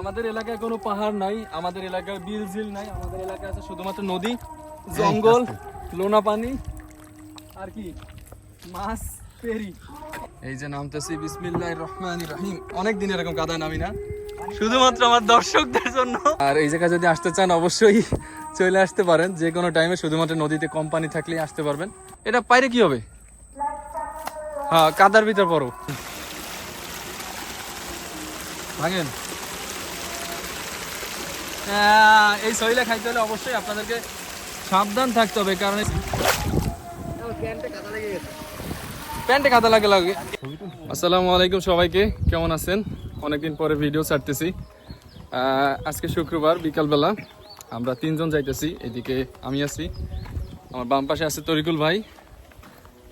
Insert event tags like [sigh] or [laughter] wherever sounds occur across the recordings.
আমাদের এলাকায় কোনো পাহাড় নাই আমাদের এলাকায় বিল ঝিল নাই আমাদের এলাকায় আছে শুধুমাত্র নদী জঙ্গল লোনা পানি আর কি? মাছ পেরি। এই যে নামতেছি বিসমিল্লাহির রহমানির রহিম। অনেক দিন এরকম কাদায় নামি না। শুধুমাত্র আমার দর্শকদের জন্য। আর এই জায়গায় যদি আসতে চান অবশ্যই চলে আসতে পারেন। যে কোনো টাইমে শুধুমাত্র নদীতে কম পানি থাকলেই আসতে পারবেন। এটা পাইরে কি হবে? হ্যাঁ কাদার ভিতর পড়ো। ভাঙেন। এই সইলে খাইতে হলে অবশ্যই আপনাদেরকে সাবধান থাকতে হবে কারণ প্যান্টে কাদা লাগে লাগে। আসসালামু আলাইকুম সবাইকে কেমন আছেন? অনেকদিন পরে ভিডিও ছাড়তেছি। আজকে শুক্রবার বিকালবেলা আমরা তিনজন যাইতেছি এদিকে আমি আছি আমার বাম পাশে আছে তরিকুল ভাই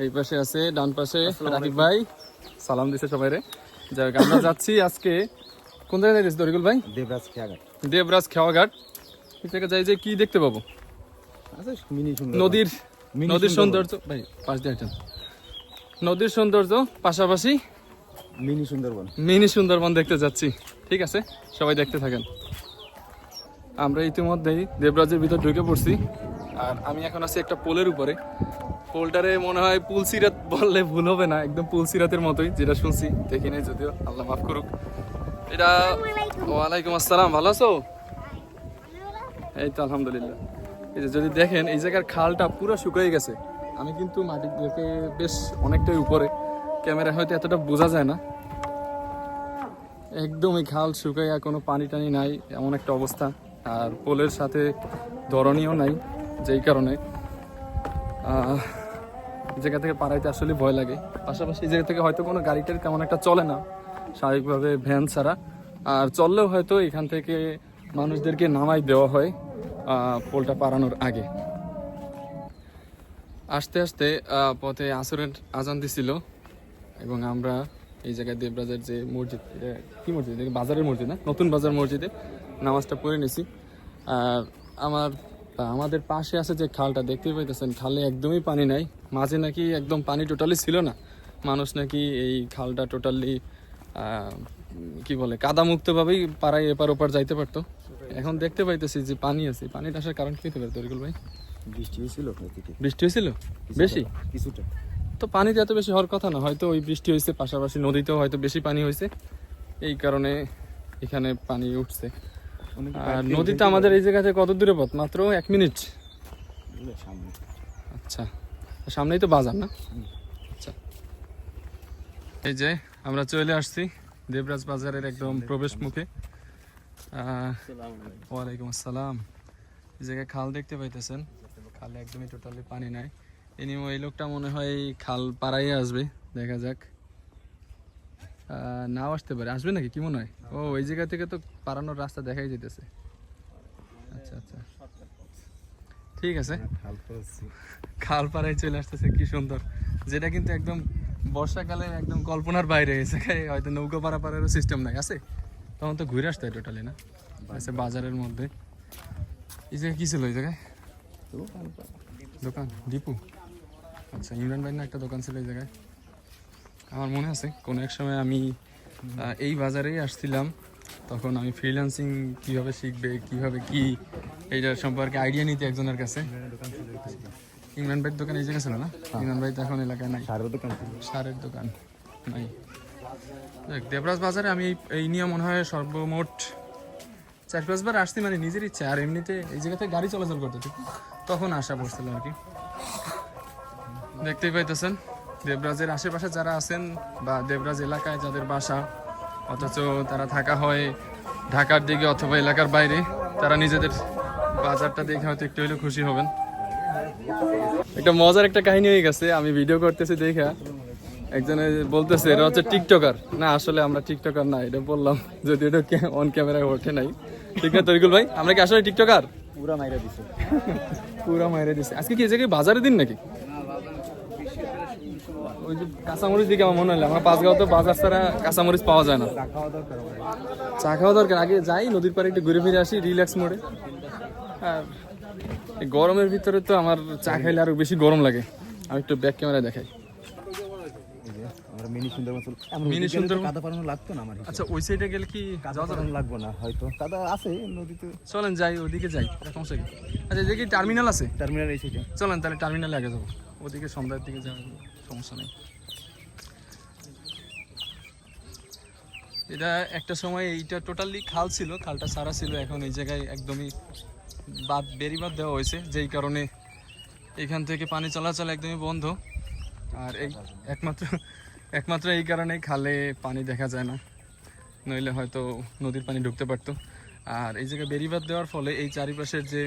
এই পাশে আছে ডান পাশে রাকিব ভাই। সালাম দিছে সবাই রে যাই হোক, আমরা যাচ্ছি আজকে কোন জায়গায় যাইতেছি তরিকুল ভাই? দেবরাজ খেয়াঘাট। দেবরাজ এই জায়গায় যাই যে কি দেখতে পাবো? আচ্ছা নদীর নদীর সৌন্দর্য ভাই পাশ দিয়ে নদীর সৌন্দর্য পাশাপাশি মিনি সুন্দরবন। মিনি সুন্দরবন দেখতে যাচ্ছি। ঠিক আছে? সবাই দেখতে থাকেন। আমরা ইতিমধ্যেই দেবরাজের ভিতর ঢুকে পড়ছি। আর আমি এখন আছি একটা পোলের উপরে। পোলটারে মনে হয় পুলসিরাত বললে ভুল হবে না। একদম পুলসিরাতের মতোই যেটা শুনছি। দেখি নাই যদিও। আল্লাহ মাফ করুক। এটা ওয়ালাইকুম আসসালাম, ভালো আছো? এই তো আলহামদুলিল্লাহ। এই যে যদি দেখেন, এই জায়গার খালটা পুরো শুকিয়ে গেছে। আমি কিন্তু মাটি থেকে বেশ অনেকটাই উপরে। ক্যামেরা হয়তো এতটা বোঝা যায় না। একদমই খাল শুকাইয়া কোনো পানি টানি নাই, এমন একটা অবস্থা। আর পোলের সাথে ধরনীয় নাই, যেই কারণে। জায়গা থেকে পাড়াইতে আসলে ভয় লাগে। পাশাপাশি এই জায়গা থেকে হয়তো কোনো গাড়ি টাড়ি তেমন একটা চলে না। স্বাভাবিকভাবে ভ্যান ছাড়া। আর চললেও হয়তো এখান থেকে মানুষদেরকে নামাই দেওয়া হয় পোলটা পারানোর আগে। আস্তে আস্তে পথে আসরের আজান দিছিল এবং আমরা এই জায়গায় দেবরাজের যে মসজিদ কি মসজিদ? বাজারের মসজিদ না? নতুন বাজার মসজিদে নামাজটা পড়ে নিছি। আর আমার, আমাদের পাশে আছে যে খালটা দেখতেই পাইতেছেন, খালে একদমই পানি নাই। মাঝে নাকি একদম পানি টোটালি ছিল না। মানুষ নাকি এই খালটা টোটালি কি বলে কাদা মুক্তভাবেই পাড়ায় এপার ওপার যাইতে পারতো। এখন দেখতে পাইতেছি যে পানি আছে। পানিটা আসার কারণ কি হতে পারে তরিকুল ভাই? বৃষ্টি হয়েছিল বৃষ্টি হয়েছিল? বেশি? কিছুটা। তো পানিতে এত বেশি হওয়ার কথা না হয়তো ওই বৃষ্টি হয়েছে পাশাপাশি নদীতেও হয়তো বেশি পানি হয়েছে। এই কারণে এখানে পানি উঠছে। আর নদীতে আমাদের এই জায়গা থেকে কত দূরে পথ? মাত্র এক মিনিট। সামনে। আচ্ছা সামনেই তো বাজার না? আচ্ছা। এই যে আমরা চলে আসছি দেবরাজ বাজারের একদম প্রবেশ মুখে। ওয়ালাইকুম আসসালাম। এই জায়গায় খাল দেখতে পাইতেছেন। খালে একদমই টোটালি পানি নাই। এনিও এই লোকটা মনে হয় খাল পাড়াই আসবে দেখা যাক। নাও আসতে পারে। আসবে নাকি? কি মনে হয়? ও ওই জায়গা থেকে তো পারানোর রাস্তা দেখাই যেতেছে আচ্ছা আচ্ছা। ঠিক আছে। খাল করেছি খাল পাড়ায় চলে আসতেছে কি সুন্দর। যেটা কিন্তু একদম বর্ষাকালে একদম কল্পনার বাইরে এসে হয়তো নৌকা পারাপারেরও সিস্টেম নাই আছে? তখন তো ঘুরে আসতে হয় টোটালি না? আছে বাজারের মধ্যে। এই জায়গায় কি ছিল এই জায়গায়? দোকান ডিপু আচ্ছা ইমরান ভাই না একটা দোকান ছিল এই জায়গায়? আমার মনে আছে কোনো এক সময় আমি এই বাজারেই আসছিলাম তখন আমি ফ্রিল্যান্সিং কীভাবে শিখবে কীভাবে কী এইটার সম্পর্কে আইডিয়া নিতে একজনের কাছে। ইমরান ভাইয়ের দোকান এই জায়গায় ছিল না? ইমরান ভাই তো এখন এলাকায় নাই। সারের দোকান সারের দোকান নাই। দেখ, দেবরাজ বাজারে আমি এই- নিয়ে মনে হয় সর্বমোট চার পাঁচবার আসছি মানে নিজের ইচ্ছা। আর এমনিতে এই জায়গাতে গাড়ি চলাচল করতে ঠিক তখন আসা পড়ছিল আর কি। দেখতেই পাইতেছেন দেবরাজের আশেপাশে যারা আছেন বা দেবরাজ এলাকায় যাদের বাসা অথচ তারা থাকা হয় ঢাকার দিকে অথবা এলাকার বাইরে তারা নিজেদের বাজারটা দেখে হয়তো একটু হলেও খুশি হবেন। একটা মজার একটা কাহিনী হয়ে গেছে আমি ভিডিও করতেছি দেখা। একজনে বলতেছে এটা হচ্ছে টিকটকার না আসলে আমরা টিকটকার না এটা বললাম যদি এটা অন ক্যামেরায় ওঠে নাই। ঠিক আছে তরিকুল ভাই আমরা কি আসলে টিকটকার পুরা মাইরা দিছে। পুরা মাইরে দিছে। আজকে কি জায়গায় বাজারে দিন নাকি? ওই যে কাঁচামরিচ দিকে আমার মনে হলো আমার পাঁচগাঁও তো বাজার ছাড়া কাঁচামরিচ পাওয়া যায় না। চা খাওয়া দরকার আগে যাই নদীর পাড়ে একটু ঘুরে ফিরে আসি রিল্যাক্স মোডে আর গরমের ভিতরে তো আমার চা খাইলে আরও বেশি গরম লাগে। আমি একটু ব্যাক ক্যামেরা দেখাই। যে mini Sundarban mini mini Sundarban- কাদা পারানো লাগতো না আমার আচ্ছা ওই সাইডে গেলে কি কাদা পারানো লাগবে না হয়তো। কাদা আছে নদীতে। চলেন যাই ওদিকে যাই সমস্যা কি? আচ্ছা যে কি টার্মিনাল আছে? টার্মিনাল এই সাইডে চলেন তাহলে টার্মিনালে আগে যাব। ওদিকে সন্ধ্যার দিকে যাওয়া সমস্যা নেই। এটা একটা সময় এইটা টোটালি খাল ছিল খালটা সারা ছিল এখন এই জায়গায় একদমই বাদ বেরিবাদ দেওয়া হয়েছে, যেই কারণে এখান থেকে পানি চলাচল একদমই বন্ধ। আর এই একমাত্র একমাত্র এই কারণেই খালে পানি দেখা যায় না। নইলে হয়তো নদীর পানি ঢুকতে পারতো। আর এই জায়গায় বেরিবাদ দেওয়ার ফলে এই চারিপাশের যে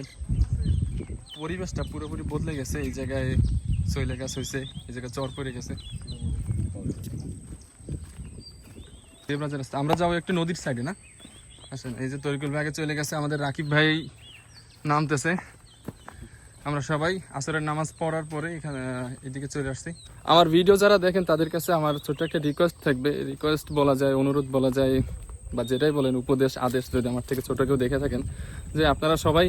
পরিবেশটা পুরোপুরি বদলে গেছে, এই জায়গায় শৈলে গাছ হয়েছে, এই জায়গায় চর পড়ে গেছে। আমরা যাব একটু নদীর সাইডে না? আসেন, এই যে তরিকুল ভাইকে চলে গেছে আমাদের রাকিব ভাই। নামতেছে। আমরা সবাই আসরের নামাজ পড়ার পরে এখানে এদিকে চলে আসছি। আমার ভিডিও যারা দেখেন, তাদের কাছে আমার ছোট্ট একটা রিকোয়েস্ট থাকবে। রিকোয়েস্ট বলা যায়, অনুরোধ বলা যায়, বা যেটাই বলেন, উপদেশ, আদেশ যদি আমার থেকে ছোট কেউ দেখে থাকেন, যে আপনারা সবাই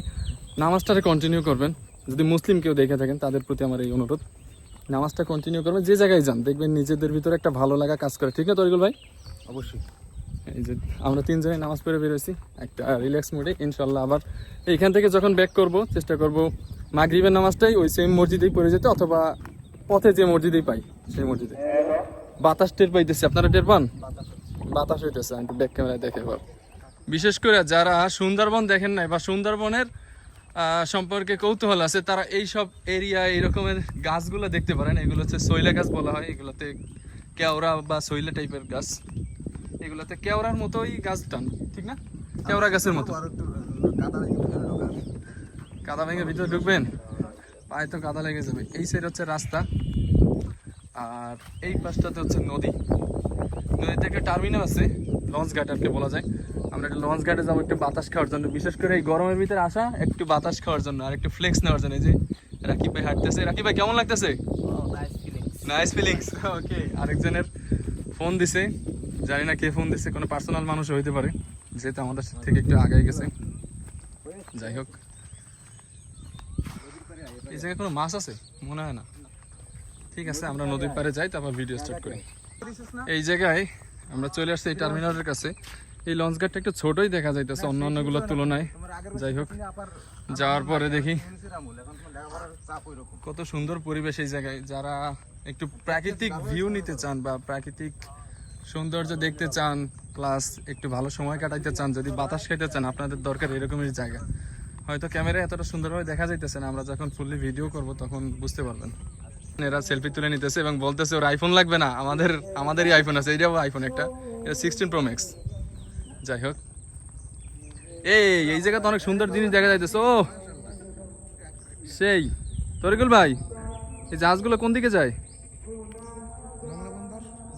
নামাজটাকে কন্টিনিউ করবেন। যদি মুসলিম কেউ দেখে থাকেন, তাদের প্রতি আমার এই অনুরোধ। নামাজটা কন্টিনিউ করবেন, যে জায়গায় যান, দেখবেন নিজেদের ভিতরে একটা ভালো লাগা কাজ করে। ঠিক না তরিকুল ভাই? অবশ্যই। এই যে আমরা তিনজনে নামাজ পড়ে বেরোছি একটা রিল্যাক্স মুডে ইনশাল্লাহ আবার এইখান থেকে যখন ব্যাক করব, চেষ্টা করব মাগরিবের নামাজটাই ওই সেম মসজিদেই পড়ে যেতে অথবা পথে যে মসজিদেই পাই, সেই মসজিদে। বাতাস টের পাইতেছি, আপনারা টের পান? বাতাস হইতেছে, আমি ব্যাক ক্যামেরায় দেখে এবার। বিশেষ করে যারা সুন্দরবন দেখেন নাই বা সুন্দরবনের সম্পর্কে কৌতূহল আছে, তারা এই সব এরিয়া এই রকমের গাছগুলো দেখতে পারেন। এগুলো হচ্ছে সৈলা গাছ বলা হয়, এগুলোতে কেওড়া বা সৈলা টাইপের গাছ। এগুলোতে কেওড়ার মতোই গাছ টান ঠিক না? কেওড়া গাছের মতো। কাদা ভেঙে ভিতরে ঢুকবেন? পায়ে তো কাদা লেগে যাবে। এই সাইড হচ্ছে রাস্তা আর এই পাশটাতে হচ্ছে নদী। নদীতে একটা টার্মিনাল আছে লঞ্চ ঘাট আর কি বলা যায়। আমরা একটা লঞ্চ ঘাটে যাব একটু বাতাস খাওয়ার জন্য। বিশেষ করে এই গরমের ভিতরে আসা একটু বাতাস খাওয়ার জন্য আর একটু ফ্লেক্স নেওয়ার জন্য। এই যে রাকিব ভাই হাঁটতেছে। রাকিব ভাই কেমন লাগতেছে? নাইস ফিলিংস ওকে আরেকজনের ফোন দিছে। জানি না কে ফোন দিছে, কোনো পার্সোনাল মানুষ হইতে পারে, যেহেতু আমাদের থেকে একটু আগে গেছে। যাই হোক। এই জায়গায় কোনো মাছ আছে? মনে হয় না। ঠিক আছে, আমরা নদীর পাড়ে যাই, তারপর ভিডিও স্টার্ট করি। এই জায়গায় আমরা চলে আসছি এই টার্মিনালের কাছে। এই লঞ্চ ঘাটটা একটু ছোটই দেখা যাইতেছে অন্য অন্যগুলোর তুলনায়। যাই হোক, যাওয়ার পরে দেখি কত সুন্দর পরিবেশ এই জায়গায়। যারা একটু প্রাকৃতিক ভিউ নিতে চান বা প্রাকৃতিক সৌন্দর্য দেখতে চান প্লাস একটু ভালো সময় কাটাইতে চান, যদি বাতাস খাইতে চান, আপনাদের দরকার এরকমই জায়গা। হয়তো ক্যামেরায় এতটা সুন্দরভাবে দেখা যাইতেছে না, আমরা যখন ফুললি ভিডিও করব তখন বুঝতে পারবেন। এরা সেলফি তুলে নিতেছে এবং বলতেছে, ওর আইফোন লাগবে না, আমাদের, আমাদেরই আইফোন আছে। এইটাও আইফোন একটা, এটা সিক্সটিন প্রো ম্যাক্স যাই হোক। এই এই জায়গাতে অনেক সুন্দর জিনিস দেখা যাইতেছে, ও! সেই, তরিকুল ভাই, এই জাহাজগুলো কোন দিকে যায়?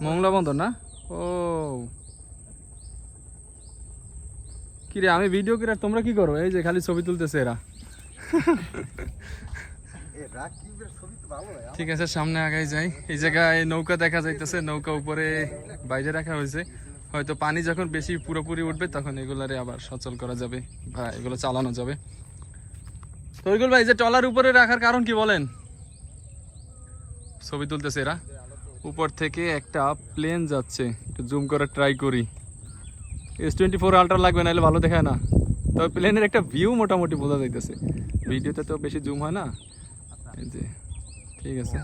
মংলা বন্দর না? ও। কি আমি ভিডিও করে তোমরা কি করো? এই যে খালি ছবি তুলতেছে এরা। [laughs] ঠিক আছে সামনে আগাই যাই। এই জায়গায় নৌকা দেখা যাইতেছে নৌকা উপরে বাইরে রাখা হয়েছে। হয়তো পানি যখন বেশি পুরোপুরি উঠবে তখন এগুলারে আবার সচল করা যাবে বা এগুলো চালানো যাবে। তরিকুল ভাই যে টলার উপরে রাখার কারণ কি বলেন? ছবি তুলতেছে এরা। উপর থেকে একটা প্লেন যাচ্ছে। একটু জুম করে ট্রাই করি। এস টোয়েন্টি ফোর আল্ট্রা লাগবে, নাহলে ভালো দেখায় না। তবে প্লেনের একটা ভিউ মোটামুটি বোঝা যাইতেছে। ভিডিওতে তো বেশি জুম হয় না। যে, ঠিক আছে।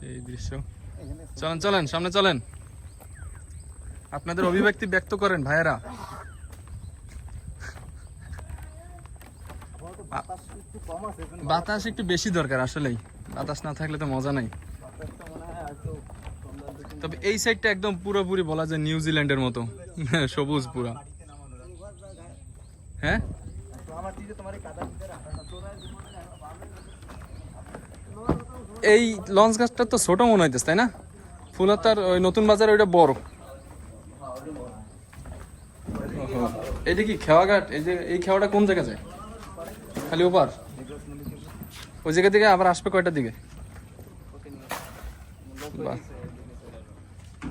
সেই দৃশ্য। চলেন চলেন, সামনে চলেন। আপনাদের অভিব্যক্তি ব্যক্ত করেন, ভাইয়েরা। বাতাস একটু বেশি দরকার, আসলেই। বাতাস না থাকলে তো মজা নাই। তবে এই সাইডটা একদম পুরোপুরি বলা যায় নিউজিল্যান্ডের মতো। সবুজ পুরা। হ্যাঁ? এই লঞ্চ গাছটা তো ছোট মনে হইতেছে, তাই না? ফুলতার ওই নতুন বাজার ওইটা বড়। এইটা কি খেওয়া ঘাট এই যে, এই খেওয়াটা কোন জায়গা যায়? খালি ওপার? ওই জায়গা থেকে আবার আসবে কয়টার দিকে?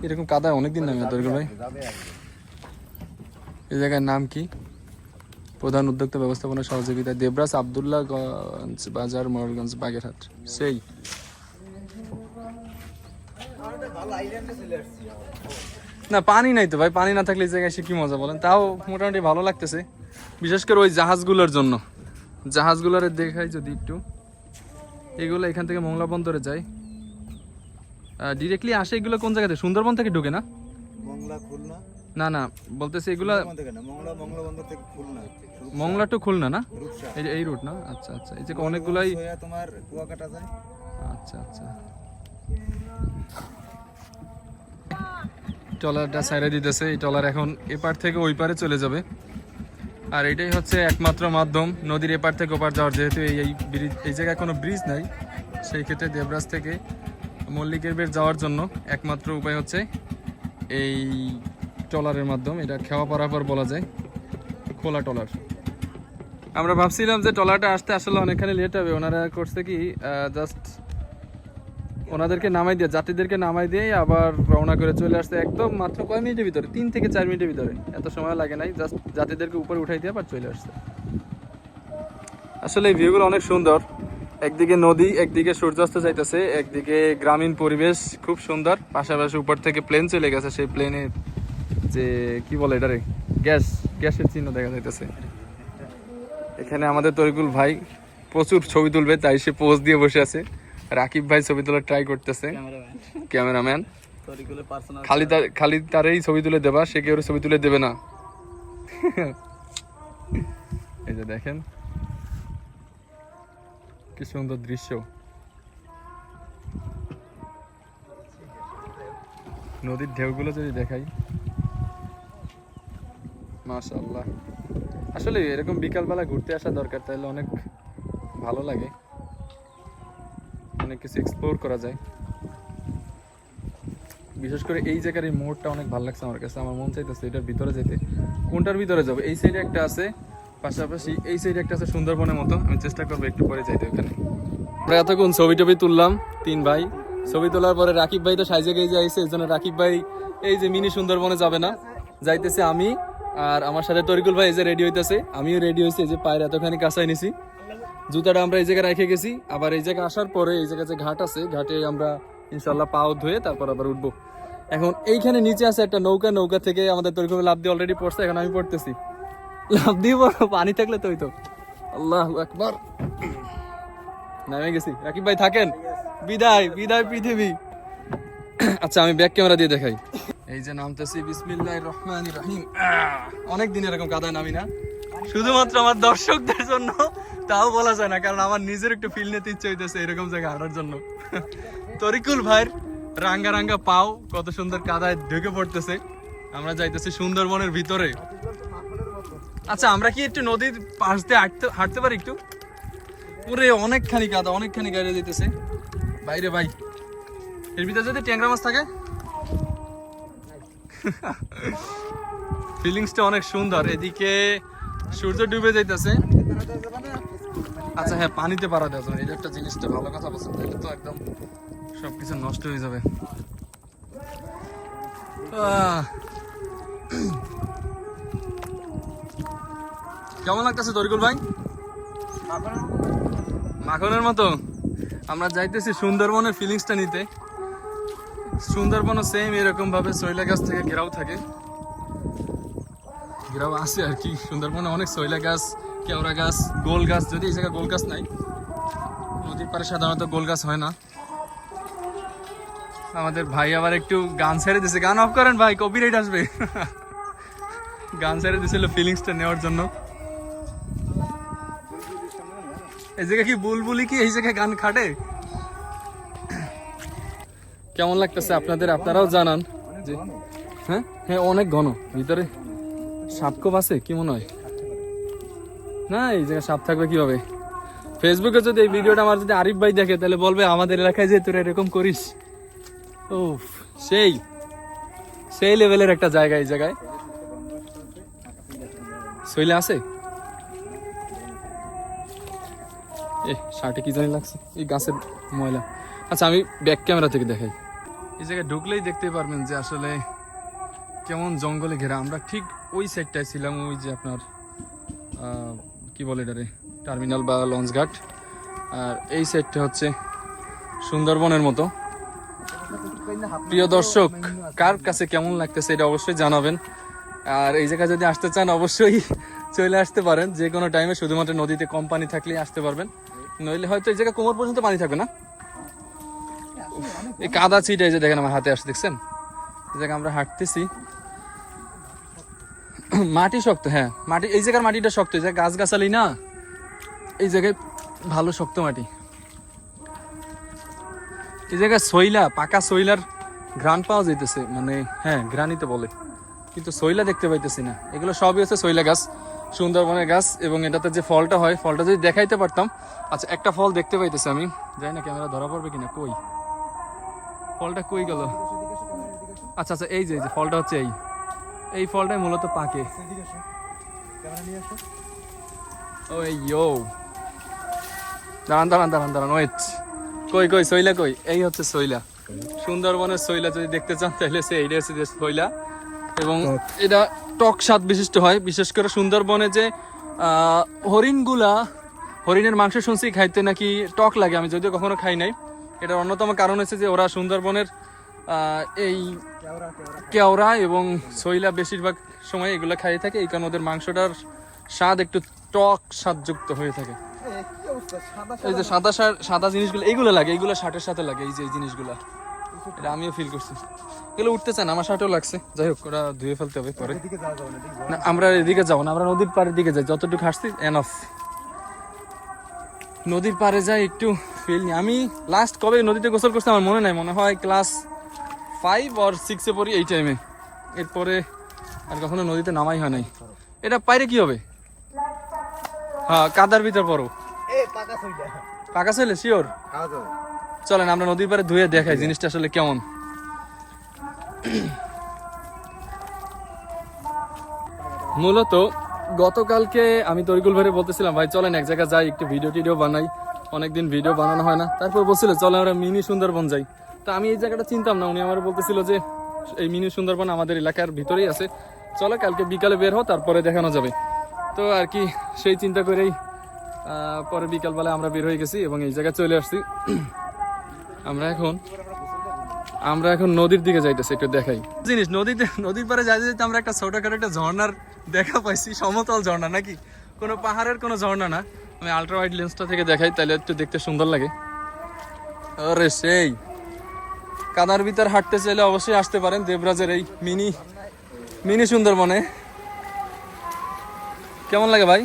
এরকম কাদায় অনেকদিন নামে তরিকুল ভাই? এই জায়গার নাম কি? প্রধান উদ্যোক্তা ব্যবস্থাপনা সহযোগিতা দেবরাজ আবদুল্লাহ গঞ্জ বাজার মোড়লগঞ্জ বাগেরহাট। সেই। না, পানি নাই তো ভাই, পানি না থাকলে এই জায়গায় এসে কি মজা বলেন? তাও মোটামুটি ভালো লাগতেছে। বিশেষ করে ওই জাহাজগুলোর জন্য। জাহাজগুলোর দেখাই যদি একটু। এগুলো এখান থেকে মংলা বন্দরে যায়। ডিরেক্টলি আসে এগুলো কোন জায়গাতে? সুন্দরবন থেকে ঢুকে না? মংলা খুলনা? না না বলতেছে এগুলা মংলা মংলা বন্দর থেকে খুলনা। মংলা টু খুলনা না? এই যে এই রুট না? আচ্ছা আচ্ছা এই যে অনেকগুলাই তোমার কুয়াকাটা যায়। আচ্ছা আচ্ছা। ট্রলারটা সাইডে দিতেছে এই ট্রলার এখন এপার থেকে ওই পারে চলে যাবে। আর এটাই হচ্ছে একমাত্র মাধ্যম নদীর এপার থেকে ওপার যাওয়ার যেহেতু এই এই ব্রিজ এই জায়গায় কোনো ব্রিজ নাই সেই ক্ষেত্রে দেবরাজ থেকে মল্লিকের বের যাওয়ার জন্য একমাত্র উপায় হচ্ছে এই ট্রলারের মাধ্যম, এটা খেওয়া পরাপর বলা যায়, খোলা ট্রলার। আমরা ভাবছিলাম যে ট্রলারটা আসতে আসলে অনেকখানি লেট হবে। ওনারা করছে কি জাস্ট ওনাদেরকে নামাই দিয়ে, যাত্রীদেরকে নামাই দিয়ে আবার রওনা করে চলে আসছে একদম মাত্র কয় মিনিটের ভিতরে? তিন থেকে চার মিনিটের ভিতরে। এত সময় লাগে নাই জাস্ট যাত্রীদেরকে উপরে উঠাই দিয়ে আবার চলে আসছে। আসলে এই ভিউগুলো অনেক সুন্দর। একদিকে নদী একদিকে সূর্যাস্ত যাইতেছে একদিকে গ্রামীণ পরিবেশ খুব সুন্দর। পাশাপাশি উপর থেকে প্লেন চলে গেছে সেই প্লেনের যে কি বলে এটারে? গ্যাস গ্যাসের চিহ্ন দেখা যাইতেছে। এখানে আমাদের তরিকুল ভাই প্রচুর ছবি তুলবে তাই সে পোজ দিয়ে বসে আছে। রাকিব ভাই ছবি তোলার ট্রাই করতেছে। ক্যামেরাম্যান খালি তার খালি তারই ছবি তুলে দেবা সে কেউ ছবি তুলে দেবে না। [laughs] এই যে দেখেন। কি সুন্দর দৃশ্য। নদীর ঢেউগুলো যদি দেখাই। মাশাআল্লাহ। আসলে এরকম বিকালবেলা ঘুরতে আসা দরকার, তাহলে অনেক ভালো লাগে। অনেক কিছু এক্সপ্লোর করা যায়। বিশেষ করে এই জায়গার এই মোড়টা অনেক ভালো লাগছে আমার কাছে। আমার মন চাইতেছে এটার ভিতরে যেতে। কোনটার ভিতরে যাব? এই সাইডে একটা আছে। পাশাপাশি এই সাইডে একটা আছে সুন্দরবনের মতো। আমি চেষ্টা করব একটু পরে যাইতে ওখানে। আমরা এতক্ষণ ছবি টবি তুললাম, তিন ভাই। ছবি তোলার পরে রাকিব ভাই তো সাইজে গিয়ে যাইছে এই জন্য রাকিব ভাই এই যে মিনি সুন্দরবনে যাবে না। যাইতেছে আমি আর আমার সাথে তরিকুল ভাই এই যে রেডি হইতেছে। আমিও রেডি হয়েছি এই যে পায়ের এতখানি কাঁচাই নিছি। জুতাটা আমরা এই জায়গায় রেখে গেছি। আবার এই জায়গায় আসার পরে এই জায়গায় যে ঘাট আছে, ঘাটে আমরা ইনশাল্লাহ পাও ধুয়ে তারপর আবার উঠবো। এখন এইখানে নিচে আছে একটা নৌকা নৌকা থেকে আমাদের তরিকুল লাভ দিয়ে অলরেডি পড়ছে, এখন আমি পড়তেছি। লাভ দিয়ে পড়ো, পানি থাকলে তো তো আল্লাহ একবার নামে গেছি। রাকিব ভাই থাকেন? বিদায় বিদায় পৃথিবী। আচ্ছা আমি ব্যাক ক্যামেরা দিয়ে দেখাই। এই যে নামতেছি বিসমিল্লাহ রহমান রহিম। অনেক দিন এরকম কাদায় নামি না। শুধুমাত্র আমার দর্শকদের জন্য তাও বলা যায় না কারণ আমার নিজের একটু ফিল নিতে ইচ্ছে হইতেছে এরকম জায়গায় হাঁটার জন্য। তরিকুল ভাইয়ের রাঙ্গা রাঙ্গা পাও কত সুন্দর কাদায় ঢুকে পড়তেছে। আমরা যাইতেছি সুন্দরবনের ভিতরে। আচ্ছা আমরা কি একটু নদীর পাশ দিয়ে হাঁটতে হাঁটতে পারি একটু? ওরে, অনেকখানি কাদা, অনেকখানি গাড়ি দিতেছে বাইরে ভাই, এর ভিতরে যদি ট্যাংরা মাছ থাকে? ফিলিংসটা অনেক সুন্দর। এদিকে সূর্য ডুবে যাইতেছে। আচ্ছা হ্যাঁ পানিতে পারা দেওয়া যাবে এটা একটা জিনিসটা ভালো কথা বলছেন। তাহলে তো একদম সবকিছু নষ্ট হয়ে যাবে। আহ। কেমন লাগতেছে দরিকুল ভাই? মাখনের মতো। আমরা যাইতেছি সুন্দরবনের ফিলিংসটা নিতে। সুন্দরবনও সেম এরকম ভাবে সৈলা গাছ থেকে ঘেরাও থাকে। ঘেরাও আছে আর কি। সুন্দরবনে অনেক সৈলা গাছ, কেওড়া গাছ, গোল গাছ, যদি এই জায়গায় গোল গাছ নাই, নদীর পারে সাধারণত গোল গাছ হয় না। আমাদের ভাই আবার একটু গান ছেড়ে দিছে। গান অফ করেন ভাই কপিরাইট আসবে। গান ছেড়ে দিছিল ফিলিংসটা নেওয়ার জন্য। এই জায়গায় কি বুলবুলি কি এই জায়গায় গান খাটে? কেমন লাগতেছে আপনাদের? আপনারাও জানান। যে হ্যাঁ? হ্যাঁ অনেক ঘন। ভিতরে সাপকোপ আছে? কি মনে হয়? না এই জায়গায় সাপ থাকবে কীভাবে? ফেসবুকে যদি এই ভিডিওটা আমার যদি আরিফ ভাই দেখে তাহলে বলবে আমাদের এলাকায় যে তোরা এরকম করিস। ও সেই। সেই লেভেলের একটা জায়গা এই জায়গায়। শৈলে আছে? এ শার্টে কি জানি লাগছে? এই গাছের ময়লা। আচ্ছা আমি ব্যাক ক্যামেরা থেকে দেখাই। এই জায়গায় ঢুকলেই দেখতে পারবেন যে আসলে কেমন জঙ্গলে ঘেরা। আমরা ঠিক ওই সাইডটায় ছিলাম, ওই যে আপনার কি বলে এটারে টার্মিনাল বা লঞ্চ ঘাট। আর এই সাইডটা হচ্ছে সুন্দরবনের মতো। প্রিয় দর্শক, কার কাছে কেমন লাগতেছে এটা অবশ্যই জানাবেন। আর এই জায়গায় যদি আসতে চান, অবশ্যই চলে আসতে পারেন। যে কোনো টাইমে শুধুমাত্র নদীতে কম পানি থাকলেই আসতে পারবেন। নইলে হয়তো এই জায়গায় কোমর পর্যন্ত পানি থাকবে না। এই কাদা ছিটা এই যে দেখেন আমার হাতে আসছে, দেখছেন? এই আমরা হাঁটতেছি। মাটি শক্ত হ্যাঁ মাটি, এই জায়গার মাটিটা শক্ত, এই জায়গায় গাছ গাছালি না? এই জায়গায় ভালো শক্ত মাটি। এই জায়গায় সইলা, পাকা সইলার ঘ্রাণ পাওয়া যাইতেছে মানে হ্যাঁ তো বলে। কিন্তু সইলা দেখতে পাইতেছি না। এগুলো সবই হচ্ছে সইলা গাছ। সুন্দরবনের গাছ এবং এটাতে যে ফলটা হয় ফলটা যদি দেখাইতে পারতাম। আচ্ছা একটা ফল দেখতে পাইতেছি আমি। যাই না ক্যামেরা ধরা পড়বে কিনা কই? ফলটা কই গেল? আচ্ছা আচ্ছা এই যে এই যে ফলটা হচ্ছে এই। এই ফলটাই মূলত পাকে। ওই ইয়ো দাঁড়ান দাঁড়ান দাঁড়ান দাঁড়ান ওয়েট কই কই সইলা কই? এই হচ্ছে সইলা সুন্দরবনের সইলা যদি দেখতে চান তাহলে সে এইটা হচ্ছে সইলা এবং এটা টক স্বাদ বিশিষ্ট হয়। বিশেষ করে সুন্দরবনে যে হরিণগুলা, হরিণের মাংস শুনছি, খাইতে নাকি টক লাগে, আমি যদিও কখনো খাই নাই। এটার অন্যতম কারণ হচ্ছে যে, ওরা সুন্দরবনের এই কেওড়া এবং সইলা বেশিরভাগ সময় এগুলো খাইয়ে থাকে। এই কারণে ওদের মাংসটার স্বাদ একটু টক স্বাদযুক্ত হয়ে থাকে। এই যে সাদা সাদা জিনিসগুলো এইগুলো লাগে এইগুলো শার্টের সাথে লাগে, এই যে, এই জিনিসগুলো। এটা আমিও ফিল করছি। এগুলো উঠতে চান আমার শার্টও লাগছে। যাই হোক ওরা ধুয়ে ফেলতে হবে পরে। এদিকে না আমরা এদিকে যাব না আমরা নদীর পাড়ের দিকে যাই। যতটুকু হাসছি এনফ নদীর পাড়ে যাই একটু ফিল নি আমি লাস্ট কবে নদীতে গোসল করছি আমার মনে নাই মনে হয় ক্লাস ফাইভ আর সিক্সে পড়ি এই টাইমে এরপরে আর কখনো নদীতে নামাই হয় নাই। এটা পাইরে কি হবে? হ্যাঁ কাদার ভিতর পড়ো। পাকা ছেলে শিওর চলেন আমরা নদীর পাড়ে ধুয়ে দেখাই জিনিসটা আসলে কেমন। [clears throat] মূলত গতকালকে আমি তরিকুল ভাইরে বলতেছিলাম, ভাই, চলেন এক জায়গায় যাই, একটু ভিডিও টিডিও বানাই। অনেকদিন ভিডিও বানানো হয় না। তারপর বলছিল চলে আমরা মিনি সুন্দরবন যাই। তো আমি এই জায়গাটা চিনতাম না। উনি আমার বলতেছিল যে, এই মিনি সুন্দরবন আমাদের এলাকার ভিতরেই আছে। চলো, কালকে বিকালে বের হও, তারপরে দেখানো যাবে। তো আর কি, সেই চিন্তা করেই পরে বিকালবেলা আমরা বের হয়ে গেছি এবং এই জায়গায় চলে আসছি। [clears throat] আমরা এখন আমরা এখন নদীর দিকে যাইতেছি একটু দেখাই। জিনিস? নদীতে নদীর পারে যাইতে যেতে আমরা একটা ছোটখাটো একটা ঝর্ণার দেখা পাইছি সমতল ঝর্ণা নাকি? কোনো পাহাড়ের কোনো ঝর্ণা না। আমি আলট্রা ওয়াইড লেন্সটা থেকে দেখাই তাহলে একটু দেখতে সুন্দর লাগে। আরে সেই! কাদার ভিতর হাঁটতে চাইলে অবশ্যই আসতে পারেন দেবরাজের এই মিনি মিনি সুন্দরবনে। কেমন লাগে ভাই?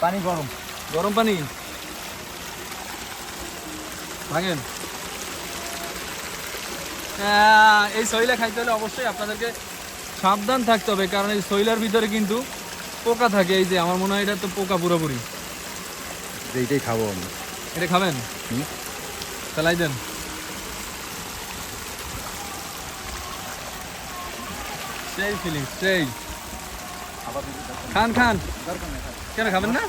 পানি গরম। গরম পানি? ভাঙেন। এই সইলা খাইতে হলে অবশ্যই আপনাদেরকে সাবধান থাকতে হবে কারণ এই সইলার ভিতরে কিন্তু পোকা থাকে। এই যে আমার মনে হয় এটা তো পোকা পুরোপুরি। এইটাই খাব আমি। এটা খাবেন। ফেলাই দেন। সেই ফিলিং সেই। খান খান। কেন খাবেন না?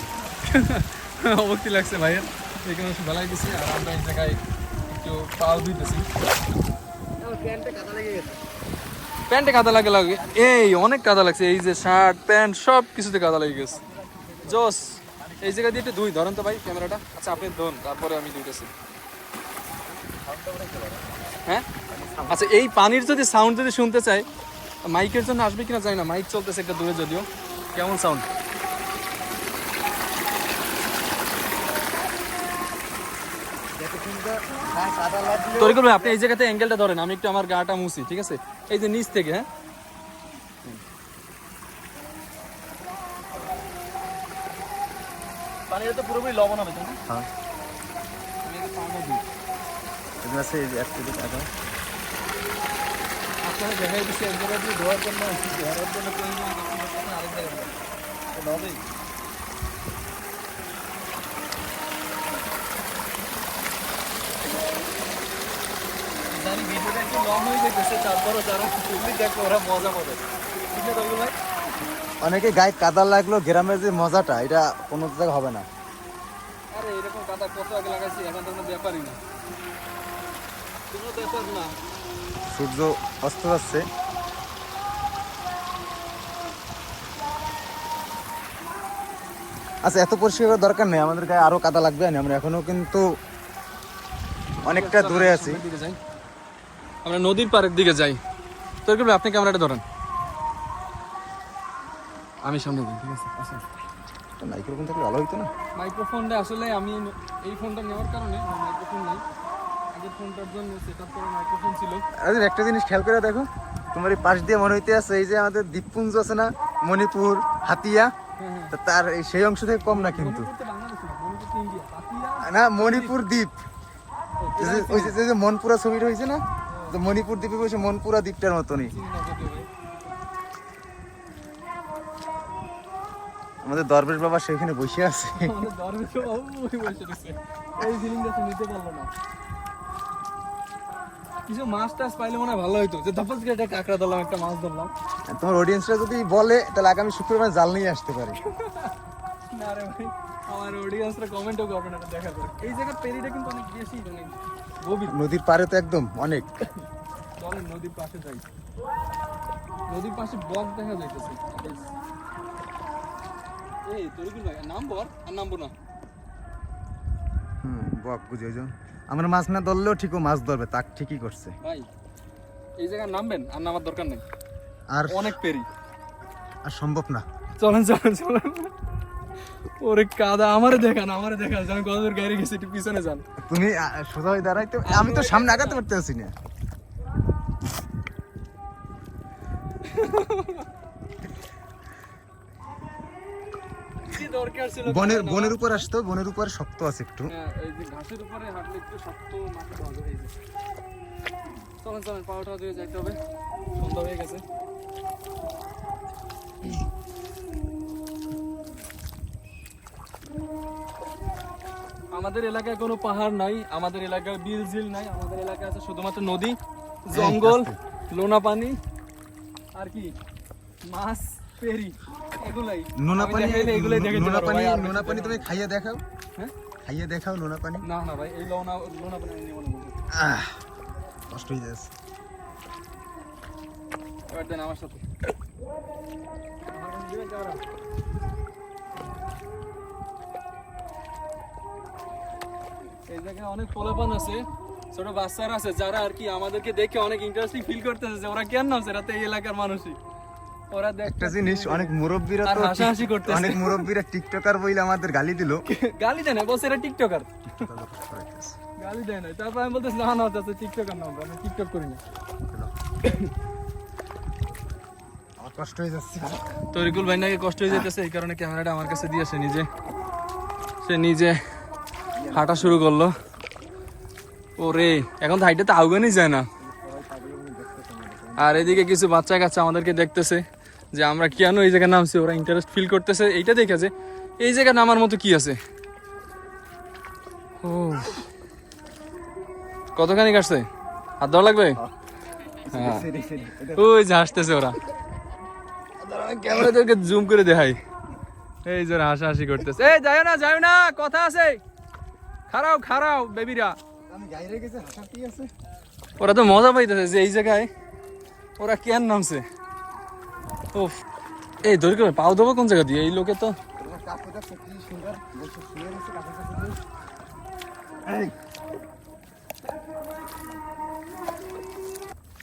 অবক্তি লাগছে ভাইয়ের এখানে বেলায় দিছি আর আমরা এই জায়গায় একটু পাও ধুইতেছি প্যান্টে কাদা লাগে লাগে এই অনেক কাদা লাগছে, এই যে শার্ট, প্যান্ট, সব কিছুতে কাদা লেগে গেছে। জোস, এই জায়গা দিয়ে দুই, ধরেন তো ভাই ক্যামেরাটা। আচ্ছা আপনি ধরুন, তারপরে আমি দুইতেছি হ্যাঁ? আচ্ছা এই পানির যদি সাউন্ড যদি শুনতে চাই মাইকের জন্য আসবে কিনা জানি না মাইক চলতেছে একটা দূরে যদিও। কেমন সাউন্ড হ্যাঁ কাদা লাগলে তরিকুল ভাই আপনি এই জায়গাতে অ্যাঙ্গেলটা ধরেন আমি একটু আমার গাটা মুছি ঠিক আছে? এই যে নিচ থেকে হ্যাঁ? পানিটা তো পুরোপুরি লবণ হবে তাই না? হ্যাঁ। আমি একটু পানি দিই। এখানে আছে এই যে এক কেজি কাদা আপনারা দেখাই দিয়ে ধোয়ার জন্য ধোয়ার জন্য প্রয়োজন আরেক জায়গায় হবেই জানি ভিডিওটা একটু লং হয়ে যেতেছে তারপরও যারা ফুললি দেখবে ওরা মজা পাবে। ঠিক আছে তরুণ ভাই? অনেকে গায়ে কাদা লাগল গ্রামের যে মজাটা এটা কোনো জায়গায় হবে না। আরে এরকম কাদা কত আগে লাগাইছি এখন তো কোনো ব্যাপারই না। কোনো ব্যাপার না। সূর্য অস্ত যাচ্ছে। আচ্ছা এত পরিষ্কার করার দরকার নেই আমাদের গায়ে আরও কাদা লাগবে না আমরা এখনও কিন্তু অনেকটা দূরে আছি। আমরা নদীর পাড়ের দিকে যাই। তরিকুল ভাই আপনি ক্যামেরাটা ধরেন। আমি সামনে দিই ঠিক আছে? মাইক্রোফোন থাকলে ভালো হইতো না? মাইক্রোফোনটা আসলে আমি এই ফোনটা নেওয়ার কারণে মাইক্রোফোন নাই। আগের ফোনটার জন্য সেট আপ করা মাইক্রোফোন ছিল। আরে একটা জিনিস খেয়াল করে দেখো তোমার এই পাশ দিয়ে মনে হইতে আছে এই যে আমাদের দ্বীপপুঞ্জ আছে না মণিপুর হাতিয়া হ্যাঁ হ্যাঁ। তা তার এই সেই অংশ থেকে কম না কিন্তু। তো না মণিপুর তো দ্বীপ। ওই যে- মনপুরা ছবিটা হয়েছে না? তো মণিপুর দ্বীপে বসে মনপুরা দ্বীপটার মতনই। আমাদের দরবেশ বাবা সেখানে বসে আছে। এই ফিলিংটা নিতে পারল না কিছু মাছ টাছ পাইলে মনে হয় ভালো হইতো। যে ধপাস করে একটা কাঁকড়া ধরলাম একটা মাছ ধরলাম। তোমার অডিয়েন্সরা যদি বলে তাহলে আগামী শুক্রবার জাল নিয়ে আসতে পারে। না রে ভাই আমার অডিয়েন্সরা কমেন্টও করবে না দেখার এই জায়গার পেরিটা কিন্তু অনেক বেশি অনেক নদীর পারে তো একদম অনেক। চলেন নদীর পাশে যাই। নদীর পাশে বক দেখা যাইতেছে। এই তরিকুল ভাই নাম বল আর নামবো না। হুম বক বুঝে আমরা মাছ না ধরলেও ঠিকও মাছ ধরবে তাক ঠিকই করছে। ভাই এই জায়গায় নামবেন আর নামার দরকার নেই। আর অনেক পেরি। আর সম্ভব না। চলেন চলেন চলেন। ওরে কাদা আমারে দেখান আমারে দেখান আমি কত দূর গাড়ি গেছি একটু পিছনে যান। তুমি সোজা হয়ে দাঁড়াইতে আমি তো সামনে আগাতে না। বনের বনের উপর আসতো বনের উপর শক্ত আছে একটু। ঘাসের উপরে হাঁটলে শক্ত মাটি পাওয়া পাওয়াটা দিয়ে যাইতে হবে সন্ধ্যা হয়ে গেছে। আমাদের এলাকায় কোনো পাহাড় নাই আমাদের এলাকায় বিল ঝিল নাই আমাদের এলাকায় আছে শুধুমাত্র নদী জঙ্গল লোনা পানি আর কি? মাছ পেরি এগুলাই। নোনা আমি পানি এগুলাই দেখাইতে নোনা পানি নোনা পানি তুমি খাইয়ে দেখাও। হ্যাঁ? খাইয়ে দেখাও নোনা পানি। না না ভাই এই লোনা লোনা পানি আমি নেব না আহ, কষ্ট হয়ে যাচ্ছে। এবার দেন আমার সাথে। এই জায়গায় অনেক পোলাপান আছে ছোট বাচ্চারা আছে যারা আর কি আমাদেরকে দেখে অনেক ইন্টারেস্টিং ফিল করতেছে যে ওরা কেন নামছে এই এলাকার মানুষই। ওরা একটা জিনিস অনেক মুরব্বীরা তো হাসাহাসি করতেছে। অনেক মুরব্বীরা টিকটকার বইলে আমাদের গালি দিল। [laughs] গালি দেয় না বলছে এরা টিকটকার। গালি দেয় না তারপর আমি বলতেছি না না চাচা টিকটকার নাম আমি টিকটক করি না। কষ্ট হয়ে যাচ্ছে। তরিকুল ভাই নাকি কষ্ট হয়ে যেতেছে এই কারণে ক্যামেরাটা আমার কাছে দিয়েছে নিজে। সে নিজে হাঁটা শুরু করল। ওরে এখন তো হাইটে তো আউগানই যায় না। আর এদিকে কিছু বাচ্চা কাচ্চা আমাদেরকে দেখতেছে যে আমরা কেন এই জায়গায় নামছি ওরা ইন্টারেস্ট ফিল করতেছে। এইটা দেখেছে এই জায়গায় নামার মতো কি আছে? ও। কতখানি কাটছে? হাত দেওয়া লাগবে? হ্যাঁ। ওই যে হাসতেছে ওরা। ক্যামেরাদেরকে জুম করে দেখাই। এই যে হাসাহাসি করতেছে। এই যাই না যাই না কথা আছে। খারাও খারাও বেবিরা। ওরা তো মজা পাইতেছে যে এই জায়গায়। ওরা কেন নামছে? ওফ এই দড়ি করে পাও দেবো কোন জায়গা দিয়ে? এই লোকে তো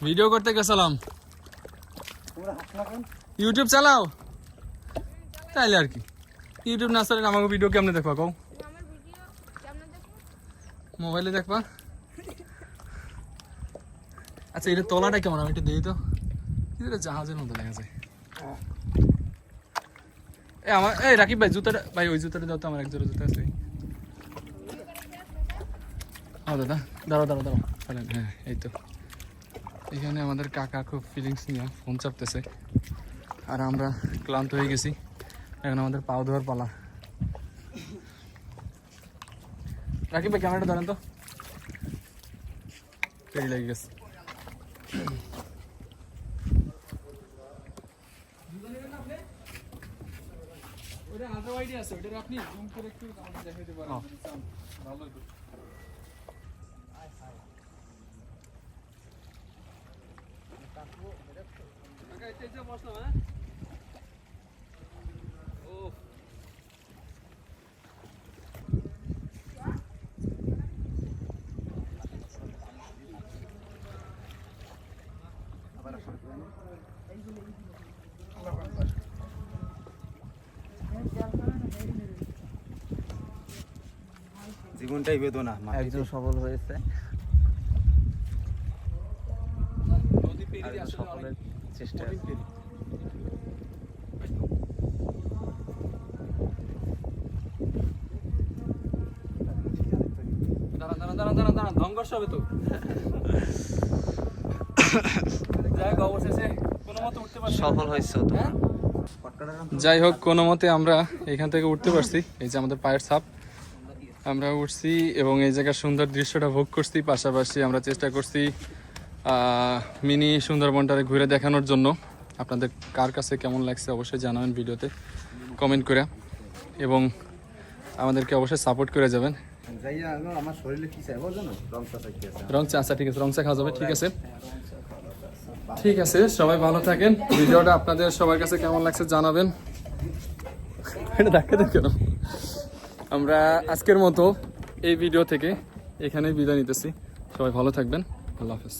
ভিডিও করতে গেছিলাম। ইউটিউব চালাও। তাইলে আর কি। ইউটিউব না চালালে আমাকে ভিডিও কেমনে দেখবা কও? মোবাইলে দেখবা। আচ্ছা এটা তলাটা কেমন? আমি একটু দিই তো। জাহাজের মতো দেখা যায়। এ, আমার এই রাকিব ভাই, জুতাটা ভাই, ওই জুতাটা দাও তো, আমার এক জোড়া জুতা আছে। ও দাদা, দাঁড়াও দাঁড়াও দাঁড়াও। হ্যাঁ এই তো। এখানে আমাদের কাকা খুব ফিলিংস নিয়ে ফোন চাপতেছে। আর আমরা ক্লান্ত হয়ে গেছি। এখন আমাদের পাও ধোয়ার পালা। রাকিব ভাই ক্যামেরাটা ধরেন তো। দেরি লেগে গেছে। ওটা আলট্রা ওয়াইডই আছে ওটা আপনি জুম করে একটু আমাদের দেখাইতে পারেন যদি চান। ভালো হতো কাকা, এতে এসে বসলাম, হ্যাঁ? ওহ। জীবনটাই বেদনা একজন সফল হয়েছে। চেষ্টা হবে তো। যাই হোক, অবশেষে কোনো মতে উঠতে সফল হয়েছে তো। হ্যাঁ? যাই হোক কোনো মতে আমরা এখান থেকে উঠতে পারছি। এই যে আমাদের পায়ের ছাপ। আমরা উঠছি এবং এই জায়গার সুন্দর দৃশ্যটা ভোগ করছি। পাশাপাশি আমরা চেষ্টা করছি মিনি সুন্দরবনটারে ঘুরে দেখানোর জন্য। আপনাদের কার কাছে কেমন লাগছে অবশ্যই জানাবেন ভিডিওতে কমেন্ট করে। এবং আমাদেরকে অবশ্যই সাপোর্ট করে যাবেন। রং চা আচ্ছা ঠিক আছে রং চা খাওয়া যাবে ঠিক আছে। ঠিক আছে সবাই ভালো থাকেন। ভিডিওটা আপনাদের সবার কাছে কেমন লাগছে জানাবেন। এটা দেখে দেন কেন? আমরা আজকের মতো এই ভিডিও থেকে এখানেই বিদায় নিতেছি। সবাই ভালো থাকবেন। আল্লাহ হাফেজ।